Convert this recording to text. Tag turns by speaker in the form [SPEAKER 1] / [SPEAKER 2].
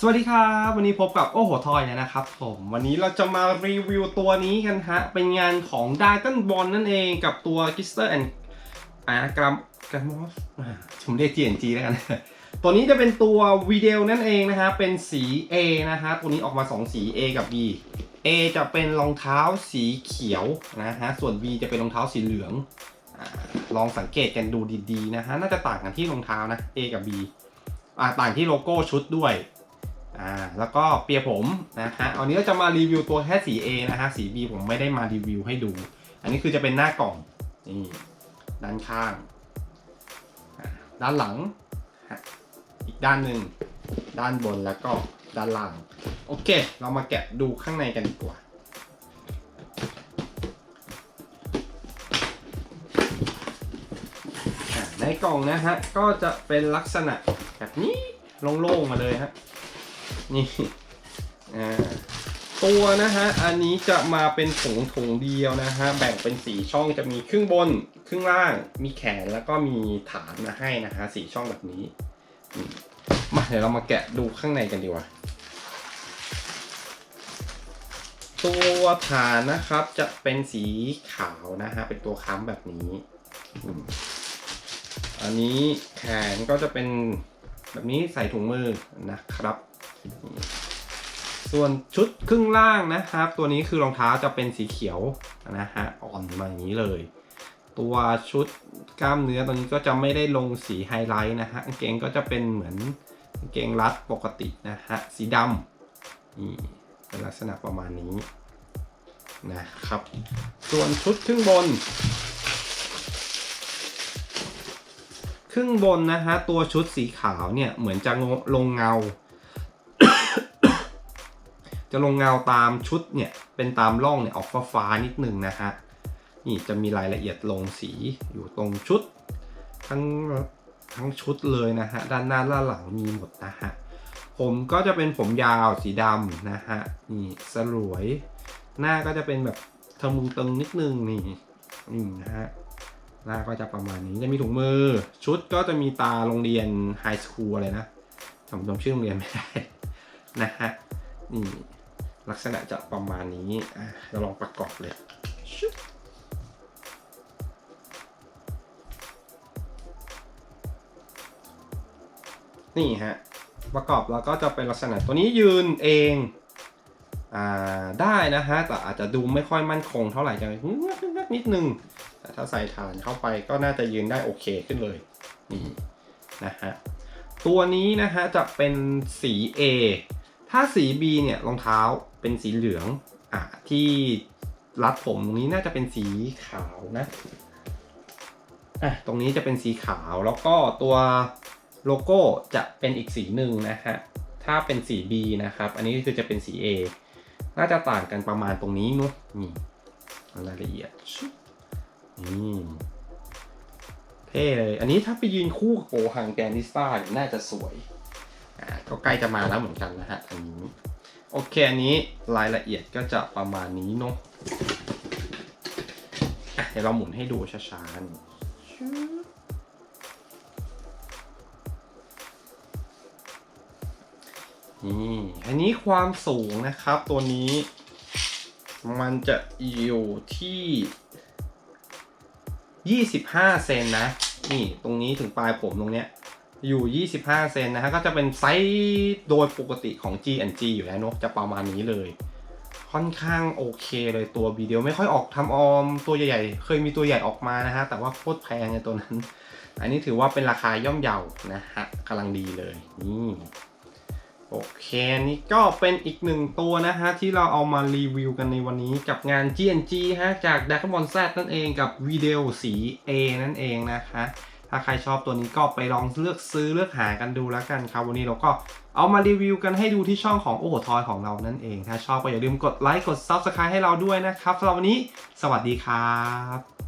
[SPEAKER 1] สวัสดีครับวันนี้พบกับโอ้โหทอยนะครับผมวันนี้เราจะมารีวิวตัวนี้กันฮะ เป็นงานของ d a ตันบอลนั่นเองกับตัว g i s t e r and อ่ากรัมกรัมอสผมเรียก GNG แล้วกัน ตัวนี้จะเป็นตัววีเดลนั่นเองนะฮะ เป็นสี A นะฮะ ตัวนี้ออกมา 2 สี A กับ B A จะเป็นรองเท้าสีเขียวนะฮะ ส่วน B จะเป็นรองเท้าสีเหลืองอลองสังเกตกันดูดีๆนะฮะ น่าจะต่างกันที่รองเท้านะ A กับ B อ่าต่างที่โลโก้ชุดด้วย อ่าแล้วก็เปียผมนะฮะอันนี้เราจะมารีวิวตัวแค่สี A นะฮะสี B ผมไม่ได้มารีวิวให้ดู อันนี้คือจะเป็นหน้ากล่องนี่ด้านข้าง ด้านหลัง อีกด้านหนึ่งด้านบนแล้วก็ด้านล่าง โอเค เรามาแกะดูข้างในกันดีกว่าในกล่องนะฮะ ก็จะเป็นลักษณะแบบนี้โล่งๆมาเลยฮะ นี่ตัวนะฮะ อันนี้จะมาเป็นถุงถุงเดียวนะฮะ แบ่งเป็นสีช่องจะมีครึ่งบน ครึ่งล่าง มีแขนแล้วก็มีฐานมาให้นะฮะสีช่องแบบนี้ มาเดี๋ยวเรามาแกะดูข้างในกันดีกว่า ตัวฐานนะครับจะเป็นสีขาวนะฮะ เป็นตัวค้ำแบบนี้ อันนี้แขนก็จะเป็นแบบนี้ใส่ถุงมือนะครับ ส่วนชุดครึ่งล่างนะครับ ตัวนี้คือรองเท้าจะเป็นสีเขียวนะฮะอ่อนมาอย่างนี้เลย ตัวชุดกล้ามเนื้อตัวนี้ก็จะไม่ได้ลงสีไฮไลท์นะฮะกางเกงก็จะเป็นเหมือนกางเกงรัดปกตินะฮะสีดำนี่เป็นลักษณะประมาณนี้นะครับ ส่วนชุดครึ่งบน ครึ่งบนนะฮะตัวชุดสีขาวเนี่ยเหมือนจะลงเงา จะลงเงาตามชุดเนี่ยเป็นตามร่องเนี่ยออกฟ้าฟ้านิดนึงนะฮะนี่จะมีรายละเอียดลงสีอยู่ตรงชุด ทั้งทั้งชุดเลยนะฮะด้านหน้าด้านหลังมีหมดนะฮะผมก็จะเป็นผมยาวสีดำนะฮะนี่สลวย หน้าก็จะเป็นแบบทะมุงตึงนิดนึงนี่นี่นะฮะหน้าก็จะประมาณนี้จะมีถุงมือ ชุดก็จะมีตาโรงเรียนไฮสคูลอะไรนะผมจำชื่อโรงเรียนไม่ได้นะฮะนี่ ลักษณะจะประมาณนี้เราลองประกอบเลยนี่ฮะประกอบแล้วก็จะเป็นลักษณะตัวนี้ยืนเองอ่าได้นะฮะแต่อาจจะดูไม่ค่อยมั่นคงเท่าไหร่จะงักๆนิดนึงแต่ถ้าใส่ฐานเข้าไปก็น่าจะยืนได้โอเคขึ้นเลยนี่นะฮะตัวนี้นะฮะจะเป็นสี A ถ้าสี B เนี่ยรองเท้า เป็นสีเหลืองอะที่รัดผมตรงนี้น่าจะเป็นสีขาวนะอะตรงนี้จะเป็นสีขาวแล้วก็ตัวโลโก้จะเป็นอีกสีหนึ่งนะฮะถ้าเป็นสี B นะครับ อันนี้คือจะเป็นสี A น่าจะต่างกันประมาณตรงนี้นาะนี่รายละเอียดนี่เท่เลย อันนี้ถ้าไปยืนคู่กับโกฮังแกนิสตาเนี่ยน่าจะสวยอ่าก็ใกล้จะมาแล้วเหมือนกันนะฮะอันนี้ โอเค อันนี้รายละเอียดก็จะประมาณนี้เนาะะเดี๋ยวเราหมุนให้ดูช้าๆนี่ชึบนี่อันนี้ความสูงนะครับตัวนี้ มันจะอยู่ที่ 25 เซนนะ นี่ตรงนี้ถึงปลายผมตรงเนี้ย อยู่ 25 เซนนะฮะ ก็จะเป็นไซส์โดยปกติของ G&G อยู่แล้วเนอะจะประมาณนี้เลย ค่อนข้างโอเคเลยตัววีเดียวไม่ค่อยออกทำออมตัวใหญ่ๆ เคยมีตัวใหญ่ออกมานะฮะ แต่ว่าโคตรแพงในตัวนั้น อันนี้ถือว่าเป็นราคาย่อมเยานะฮะกำลังดีเลยนี่โอเคนี่ก็เป็นอีกหนึ่งตัวนะฮะ ที่เราเอามารีวิวกันในวันนี้กับงาน GNG ฮะ จาก d a c a b o n Z นั่นเองกับวีเดลสี A นั่นเองนะคะ ถ้าใครชอบตัวนี้ก็ไปลองเลือกซื้อเลือกหากันดูแล้วกันครับ วันนี้เราก็เอามารีวิวกันให้ดูที่ช่องของโอ้โหทอยของเรานั่นเอง ถ้าชอบก็อย่าลืมกดไลค์กด Subscribe ให้เราด้วยนะครับสำหรับวันนี้ สวัสดีครับ